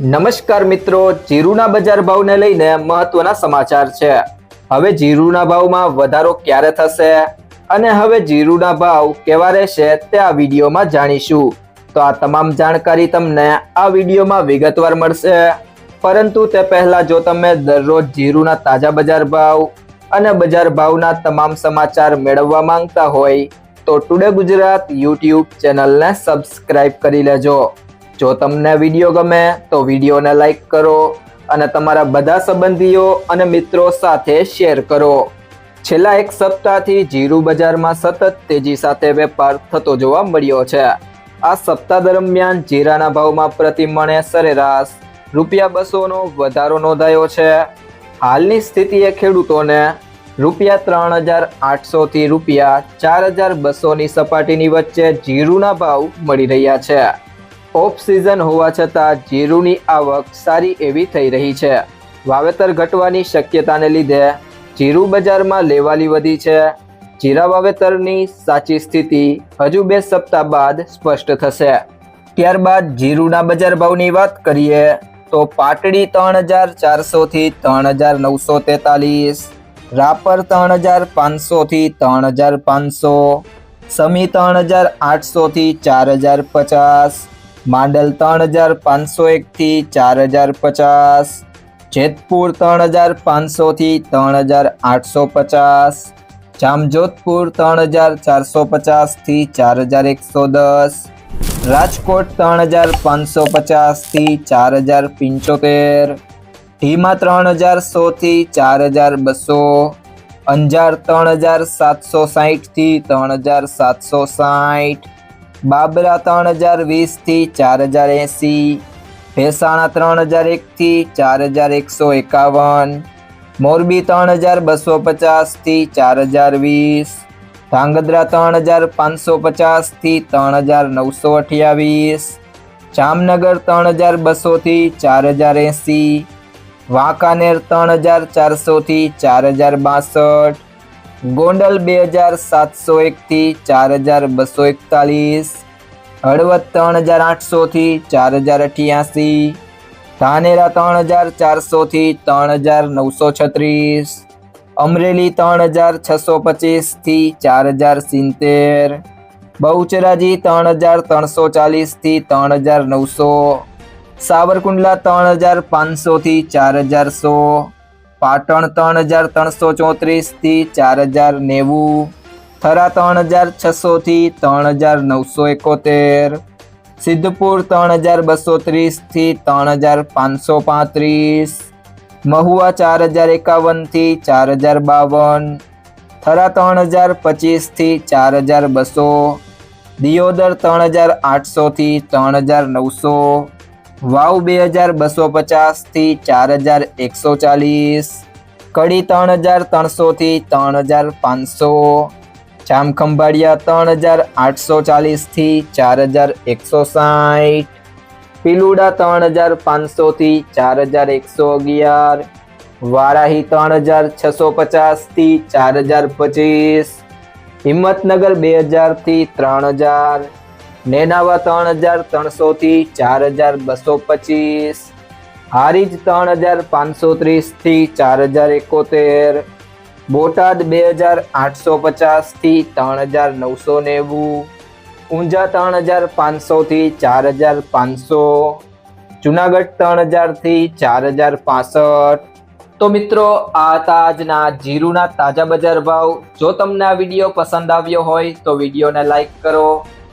નમસ્કાર મિત્રો, જીરુના બજાર ભાવને લઈને મહત્વના સમાચાર છે. હવે જીરુના ભાવમાં વધારો ક્યારે થશે અને હવે જીરુના ભાવ કેવા રહેશે તે આ વિડીયોમાં જાણીશું. તો આ તમામ જાણકારી તમને આ વિડીયોમાં વિગતવાર મળશે. પરંતુ તે પહેલા જો તમે દરરોજ જીરુના તાજા બજાર ભાવ અને બજાર ભાવના તમામ સમાચાર મેળવવા માંગતા હોય, તો ટુડે ગુજરાત યુટ્યુબ ચેનલને સબસ્ક્રાઇબ કરી લેજો. જો તમને વીડિયો ગમે તો વિડીયોને લાઈક કરો અને તમારા બધા સંબંધીઓ અને મિત્રો સાથે શેર કરો. છેલ્લા એક સપ્તાહથી જીરું બજારમાં સતત તેજી સાથે વેપાર થતો જોવા મળ્યો છે. આ સપ્તાહ દરમિયાન જીરાના ભાવમાં પ્રતિ મણે સરેરાશ રૂપિયા બસોનો વધારો નોંધાયો છે. હાલની સ્થિતિએ ખેડૂતોને રૂપિયા ત્રણ હજાર આઠસોથી રૂપિયા ચાર હજાર બસોની સપાટીની વચ્ચે જીરુના ભાવ મળી રહ્યા છે. ઓફ સિઝન હોવા છતાં જીરુની આવક સારી એવી થઈ રહી છે. વાવેતર ઘટવાની શક્યતાને લીધે જીરું બજારમાં લેવાલી વધી છે. જીરા વાવેતરની સાચી સ્થિતિ હજુ બે સપ્તાહ બાદ સ્પષ્ટ થશે. ત્યારબાદ જીરુના બજાર ભાવની વાત કરીએ તો પાટડી ત્રણ હજાર ચારસોથી ત્રણ હજાર નવસો તેતાલીસ, રાપર ત્રણ હજાર પાંચસોથી ત્રણ હજાર પાંચસો, સમી ત્રણ હજાર આઠસોથી ચાર હજાર પચાસ માંડલ ત્રણ હજાર પાંચસો એકથી ચાર હજાર પચાસ, જેતપુર ત્રણ હજાર પાંચસોથી ત્રણ હજાર આઠસો પચાસ, જામજોધપુર ત્રણ હજાર ચારસો પચાસથી ચાર હજાર એકસો દસ, રાજકોટ ત્રણ હજાર પાંચસો પચાસથી ચાર હજાર પંચોતેર, ધીમા ત્રણ હજાર સોથી ચાર હજાર બસો, અંજાર ત્રણ હજાર સાતસો સાહીઠથી ત્રણ હજાર સાતસો સાહીઠ બાબરા ત્રણ હજાર વીસથી ચાર હજાર એંસી, ભેસાણા ત્રણ હજાર એકથી ચાર હજાર એકસો એકાવન, મોરબી ત્રણ હજાર બસો પચાસથી ચાર હજાર વીસ, ધાંગધ્રા ત્રણ હજાર પાંચસો પચાસથી ત્રણ હજાર નવસો અઠ્યાવીસ, જામનગર ત્રણ હજાર બસોથી ચાર હજાર એંસી, વાંકાનેર ત્રણ હજાર ચારસોથી ચાર હજાર બાસઠ ગોંડલ બે હજાર સાતસો એકથી ચાર હજાર બસો એકતાલીસ, હળવદ ત્રણ હજાર આઠસોથી ચાર હજાર અઠ્યાસી, ધાનેરા ત્રણ હજાર ચારસોથી ત્રણ હજાર નવસો છત્રીસ, અમરેલી ત્રણ હજાર છસો પચીસથી ચાર હજાર સિત્તેર, બહુચરાજી ત્રણ હજાર ત્રણસો ચાલીસથી ત્રણ હજાર નવસો, સાવરકુંડલા ત્રણ હજાર પાંચસોથી ચાર હજાર સો પાટણ ત્રણ હજાર ત્રણસો ચોત્રીસથી ચાર હજાર નેવું. થરા ત્રણ હજાર છસોથી ત્રણ હજાર નવસો એકોતેર. સિદ્ધપુર ત્રણ હજાર બસો ત્રીસથી ત્રણ હજાર પાંચસો પાંત્રીસ. મહુવા ચાર હજાર એકાવનથી ચાર હજાર બાવન. થરા ત્રણ હજાર પચીસથી ચાર હજાર બસો. દિયોદર ત્રણ હજાર આઠસોથી ત્રણ હજાર નવસો. વાવ બે હજાર બસો પચાસથી ચાર હજાર એકસો ચાલીસ, કડી ત્રણ હજાર ત્રણસોથી ત્રણ હજાર પાંચસો, જામખંભાળિયા ત્રણ હજાર આઠસો ચાલીસથી ચાર હજાર એકસો સાઠ, પીલુડા ત્રણ હજાર પાંચસોથી ચાર હજાર એકસો અગિયાર, વારાહી ત્રણ હજાર છસો પચાસથી ચાર હજાર પચીસ, હિંમતનગર બે હજારથી ત્રણ હજાર નેનાવા ત્રણ હજાર ત્રણસોથી ચાર હજાર બસો પચીસ. હારીજ ત્રણ હજાર પાંચસો ત્રીસથી ચાર હજાર એકોતેર. બોટાદ બે હજાર આઠસો પચાસથી ત્રણ હજાર નવસો નેવું. ઊંઝા ત્રણ હજાર પાંચસોથી ચાર હજાર પાંચસો. જુનાગઢ ત્રણ હજારથી ચાર હજાર પાસઠ. તો મિત્રો, આ હતા આજના જીરુના તાજા બજાર ભાવ. જો તમને આ વીડિયો પસંદ આવ્યો હોય તો વિડીયોને લાઈક કરો.